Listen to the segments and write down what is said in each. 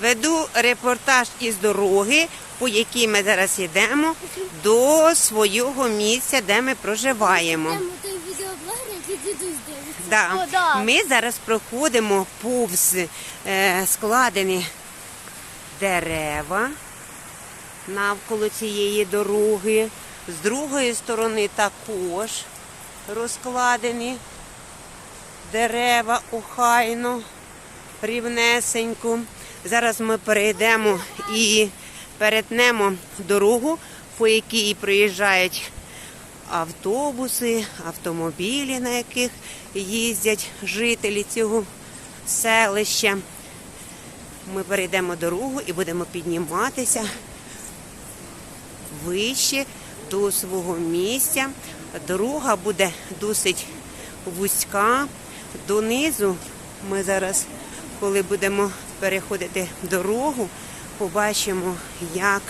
Веду репортаж із дороги, по якій ми зараз йдемо до свого місця, де ми проживаємо. Да. Ми зараз проходимо повз е, складені дерева навколо цієї дороги. З другої сторони також розкладені дерева охайно, рівнесенько. Зараз ми перейдемо і перетнемо дорогу, по якій приїжджають автобуси, автомобілі, на яких їздять жителі цього селища. Ми перейдемо дорогу і будемо підніматися вище до свого місця. Дорога буде досить вузька. Донизу ми зараз, коли будемо переходити дорогу, побачимо, як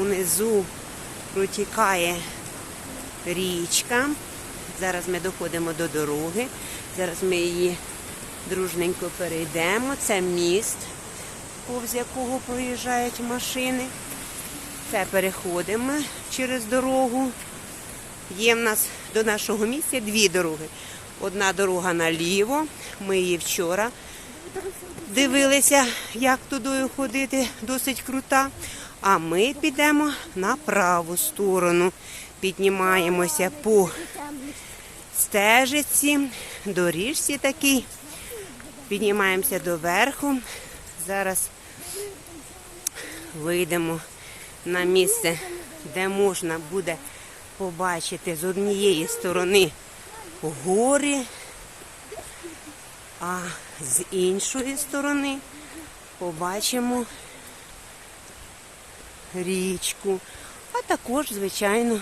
унизу протікає річка. Зараз ми доходимо до дороги. Зараз ми її дружненько перейдемо. Це міст, повз якого проїжджають машини. Це переходимо через дорогу. Є в нас до нашого місця дві дороги. Одна дорога наліво. Ми її вчора дивилися, як туди ходити, досить крута. А ми підемо на праву сторону. Піднімаємося по стежиці, доріжці такій. Піднімаємося до верху. Зараз вийдемо на місце, де можна буде побачити з однієї сторони гори, а з іншої сторони побачимо річку, а також, звичайно,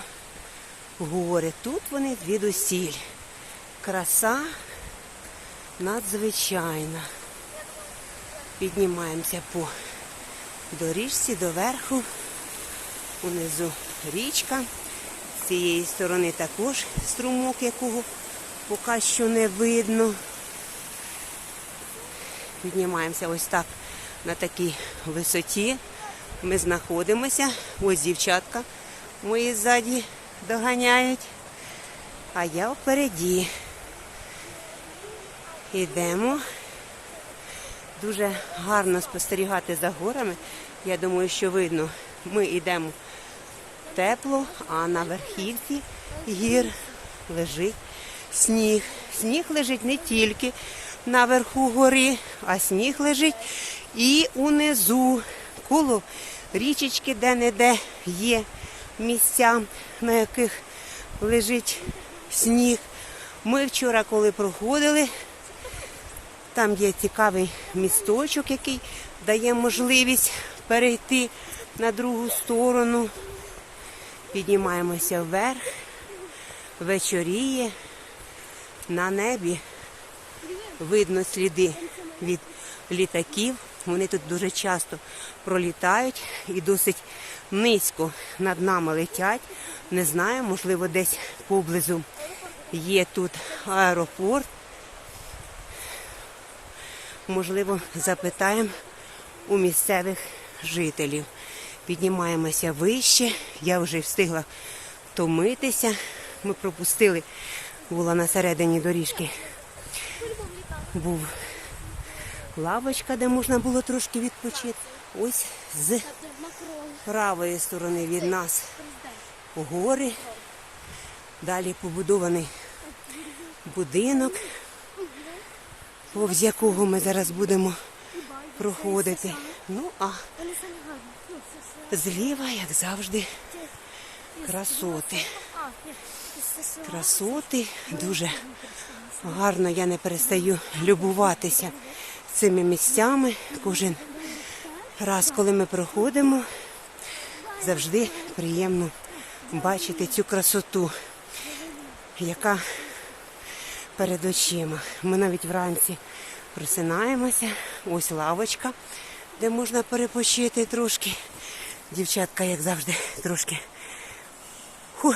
гори. Тут вони звідусіль. Краса надзвичайна. Піднімаємося по доріжці доверху. Унизу річка. З цієї сторони також струмок, якого поки що не видно. Піднімаємося ось так на такій висоті. Ми знаходимося. Ось дівчатка мої ззаді доганяють. А я впереді. Йдемо. Дуже гарно спостерігати за горами. Я думаю, що видно, ми йдемо тепло, а на верхівці гір лежить сніг. Сніг лежить не тільки наверху гори, а сніг лежить і унизу, коло річечки, де-не-де є місця, на яких лежить сніг. Ми вчора, коли проходили, там є цікавий місточок, який дає можливість перейти на другу сторону. Піднімаємося вверх, вечоріє, на небі видно сліди від літаків. Вони тут дуже часто пролітають і досить низько над нами летять. Не знаю, можливо, десь поблизу є тут аеропорт. Можливо, запитаємо у місцевих жителів. Піднімаємося вище. Я вже встигла втомитися. Ми пропустили, була на середині доріжки. Був лавочка, де можна було трошки відпочити. Ось з правої сторони від нас гори. Далі побудований будинок, повз якого ми зараз будемо проходити. Ну, а зліва, як завжди, красоти. Красоти дуже гарно. Я не перестаю любуватися цими місцями. Кожен раз, коли ми проходимо, завжди приємно бачити цю красоту, яка перед очима. Ми навіть вранці просинаємося. Ось лавочка, де можна перепочити трошки. Дівчатка, як завжди, трошки фу,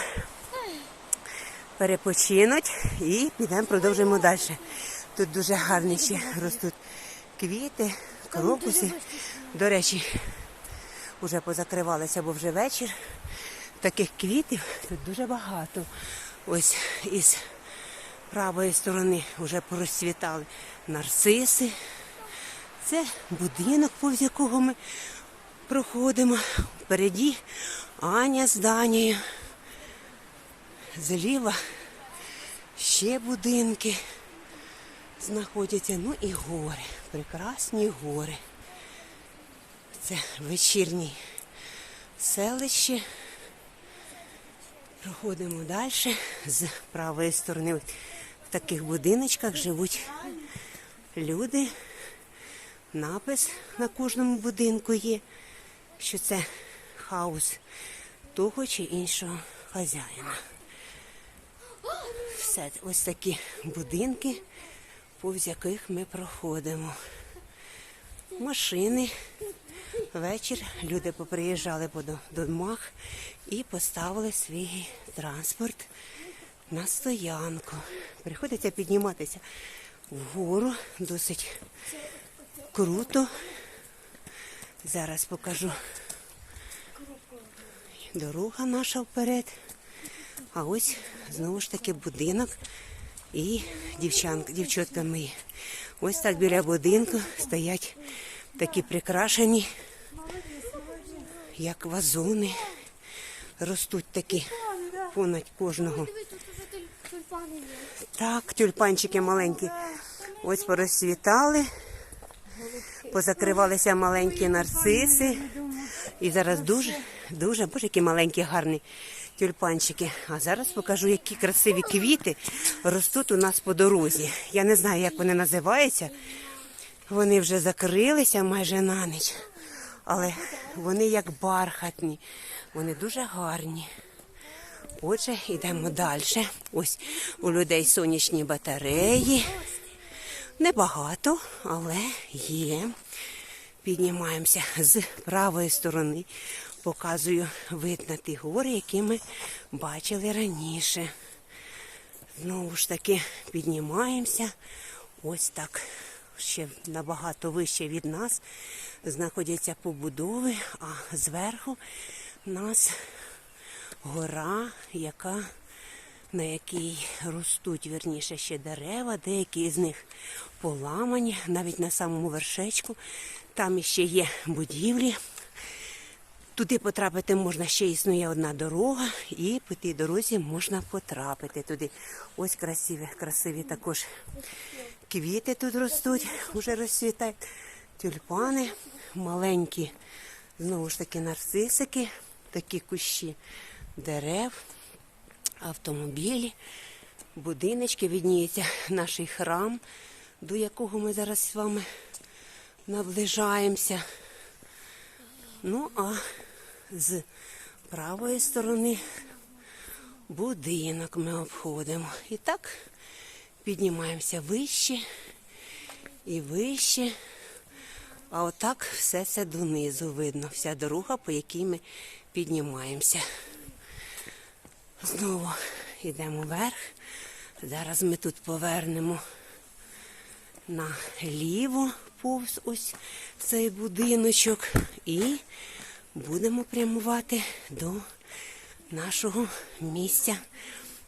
перепочинуть і підемо продовжимо далі. Тут дуже гарні ще ростуть квіти, крокуси. До речі, вже позакривалися, бо вже вечір. Таких квітів тут дуже багато. Ось із правої сторони вже порозцвітали нарциси. Це будинок, повз якого ми проходимо. Впереді Аня з Данією. Зліва ще будинки знаходяться. Ну і гори. Прекрасні гори. Це вечірнє селище. Проходимо далі. З правої сторони в таких будиночках живуть люди. Напис на кожному будинку є, що це хаус того чи іншого хазяїна. Все, ось такі будинки, повз яких ми проходимо. Машини. Вечір люди поприїжджали по домах і поставили свій транспорт на стоянку. Приходиться підніматися вгору досить круто. Зараз покажу дорога наша вперед. А ось знову ж таки будинок і дівчанка, дівчатка мої. Ось так біля будинку стоять такі прикрашені, як вазони. Ростуть такі понад кожного. Так, тюльпанчики маленькі. Ось порозцвітали, позакривалися маленькі нарциси. І зараз дуже, дуже, боже, які маленькі гарні тюльпанчики. А зараз покажу, які красиві квіти ростуть у нас по дорозі. Я не знаю, як вони називаються. Вони вже закрилися майже на ніч. Але вони як бархатні, вони дуже гарні. Отже, йдемо далі. Ось у людей сонячні батареї. Небагато, але є. Піднімаємося з правої сторони. Показую вид на ті гори, які ми бачили раніше. Знову ж таки піднімаємося. Ось так. Ще набагато вище від нас знаходяться побудови, а зверху нас гора, яка, на якій ростуть вірніше ще дерева, деякі з них поламані, навіть на самому вершечку. Там іще є будівлі. Туди потрапити можна ще існує одна дорога, і по тій дорозі можна потрапити туди. Ось красиві, красиві також квіти тут ростуть, вже розцвітають. Тюльпани, маленькі, знову ж таки, нарцисики, такі кущі дерев, автомобілі, будиночки, відніється наш храм, до якого ми зараз з вами наближаємося. Ну, а з правої сторони будинок ми обходимо. І так піднімаємося вище і вище. А отак все це донизу видно, вся дорога, по якій ми піднімаємося. Знову йдемо вверх. Зараз ми тут повернемо наліво повз ось цей будиночок і будемо прямувати до нашого місця,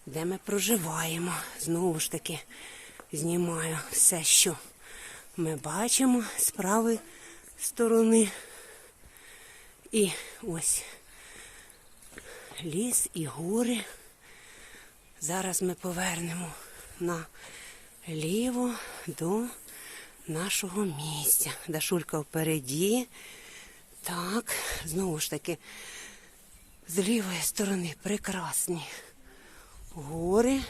де ми проживаємо. Знову ж таки знімаю все, що ми бачимо з правої сторони. І ось ліс і гори. Зараз ми повернемо наліво до нашого місця. Дашулька впереді. Так, знову ж таки, з лівої сторони прекрасні гори,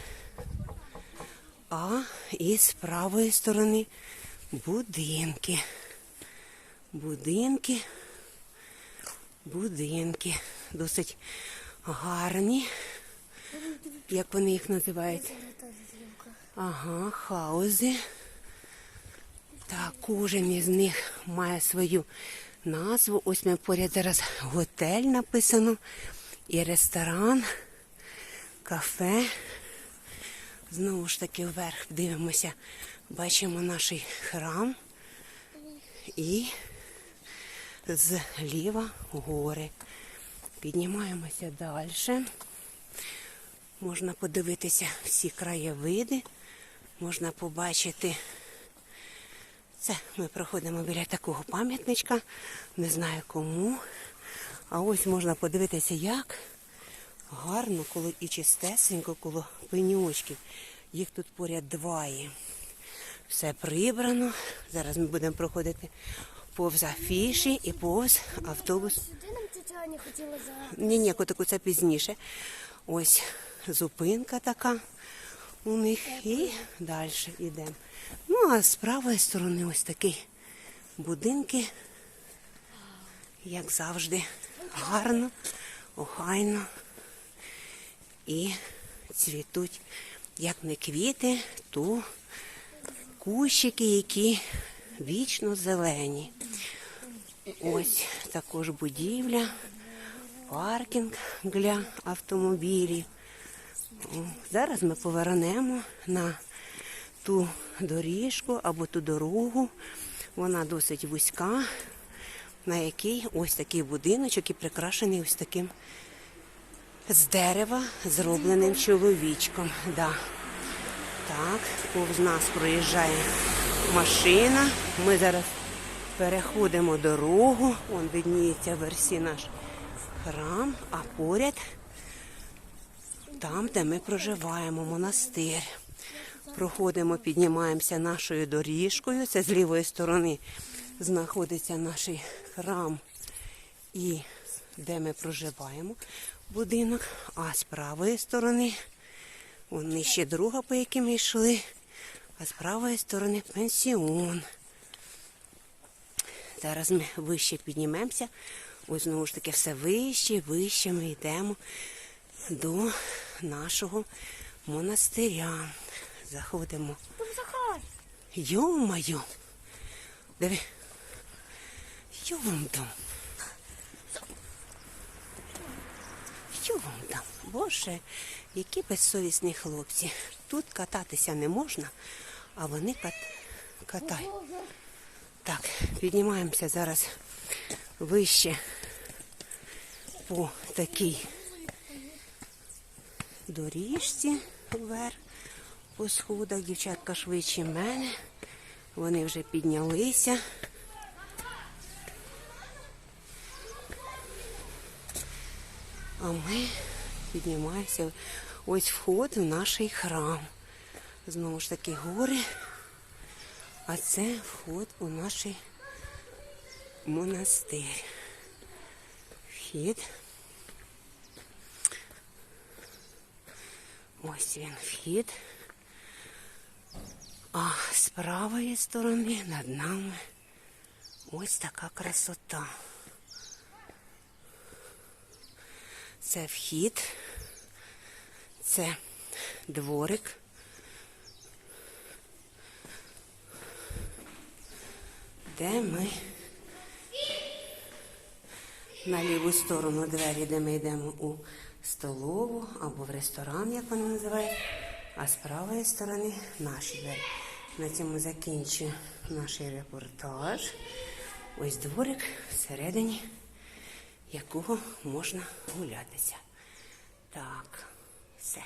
а і з правої сторони будинки. Будинки, будинки. Досить гарні. Як вони їх називають? Ага, хаузи. Так, кожен із них має свою назву. Ось ми поряд зараз готель написано. І ресторан, кафе. Знову ж таки вверх дивимося. Бачимо наш храм. і зліва гори. Піднімаємося далі. Можна подивитися всі краєвиди, можна побачити. Це ми проходимо біля такого пам'ятничка, не знаю кому. А ось можна подивитися, як гарно, коли і чистесенько, коло пеньочків. Їх тут поряд два є. Все прибрано. Зараз ми будемо проходити повз афіші і повз автобус. Ні, ні, котику, це пізніше. Ось зупинка така у них і далі йдемо. Ну, а з правої сторони ось такі будинки, як завжди, гарно, охайно і цвітуть як не квіти, то кущики, які вічно зелені. Ось також будівля, паркінг для автомобілів. Зараз ми повернемо на ту доріжку або ту дорогу. Вона досить вузька, на якій ось такий будиночок і прикрашений ось таким з дерева зробленим чоловічком. Да. Так, повз нас проїжджає машина. Ми зараз переходимо дорогу. Вон видніється версі наш храм, а поряд там, де ми проживаємо, монастир. Проходимо, піднімаємося нашою доріжкою. Це з лівої сторони знаходиться наш храм і де ми проживаємо будинок. А з правої сторони, вон ще друга, по якій ми йшли, а з правої сторони пенсіон. Зараз ми вище піднімемося. Ось знову ж таки все вище, вище ми йдемо до нашого монастиря. Заходимо. Йо-моє! Диви. Що вам там? Що вам там? Боже, які безсовісні хлопці. Тут кататися не можна, а вони кат... катають. Так, піднімаємося зараз вище по такій доріжці вверх по сходах. Дівчатка швидше мене. Вони вже піднялися. А ми піднімаємося. Ось вход в наш храм. Знову ж таки гори. А це вход у наш монастир. Вхід. Ось він вхід. А з правої сторони над нами ось така красота. Це вхід, це дворик. Де ми на ліву сторону двері, де ми йдемо у столову або в ресторан, як вони називають, а з правої сторони наші двері. На цьому закінчу наш репортаж. Ось дворик всередині якого можна гулятися. Так, все.